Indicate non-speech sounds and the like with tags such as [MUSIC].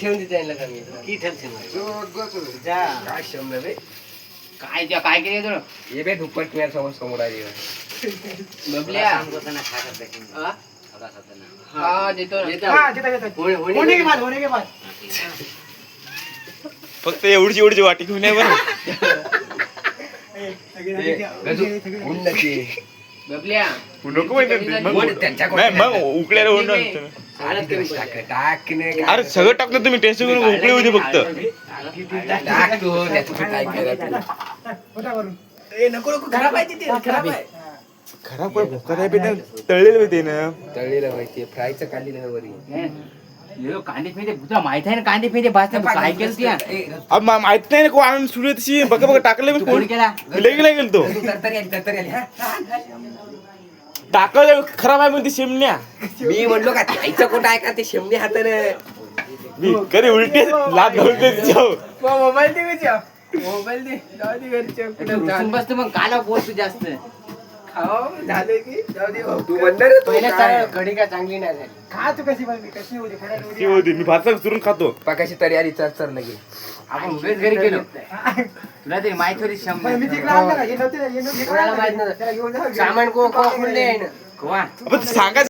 ठेवून देते यांना कमी की मग जा काय शंभर बे काय त्या काय केलं तुला ये बे दुप्पट मी समोर समोर आली बबल्या काम करताना खा करता की नाही? हा? खा करताना. हा देतो ना. देता. हा, देता, देता. होणे- होणे होणे घे. के बाद, होणे के बाद. हा, ठीक आहे. फक्त एवढीची एवढीची वाटी घेऊन ये बरं [LAUGHS] ए, सगळे ते सगळे- गजू, सगळे- उन्नती. बबल्या नको माहिती मग नाही अरे सगळं टाकलं तुम्ही टेस्ट करून उकळी होती फक्त. नको नको खराब आहे ते खराब आहे. तळलेलं होते ना. तळलेलं माहिती फ्रायचं काढलेलं वरी. कांदे फेदे तुला माहीत आहे ना कांदे फेदे भाजते काय केलं त्या ए, अब मा- माहीत नाही ना को आणून सुरू आहे तशी बघा बघा टाकलं मी तू कोण कोण केला लई नाही गेलो तो गजू तरतरी आली तरतरी आली हा? टाकलं खराब आहे म्हणते शेमण्या मी म्हणलो का ताईचं कुठं आहे का ते शेमणे हातानं मी कधी उलटी लात घालून तिच्यावर. मोबाईल दे. मोबाईल दे जाऊ दे घरच्या. रुसून बसतो मग काला बोलतो जास्त खाऊ, झालं की जाऊ दे भाऊ. तू म्हणणार रे तू पहिल्या काय? कढी काय चांगली नाही झाली खा तू कशी बनवी कशी होती खड्यात ती होती. होती मी भात चुरून खातो पाकाशी तरी आली चर चर लगे आपण उभेच घरी गेलो तुला तरी माहीत होती पण मी शंभर तिकडे आणलं का? हे नव्हते- हे नव्हते. कोणाला माहीत नव्हतं. त्याला घेऊन जा. सामान को को खुले आहे ना कोण आपण सांगायचं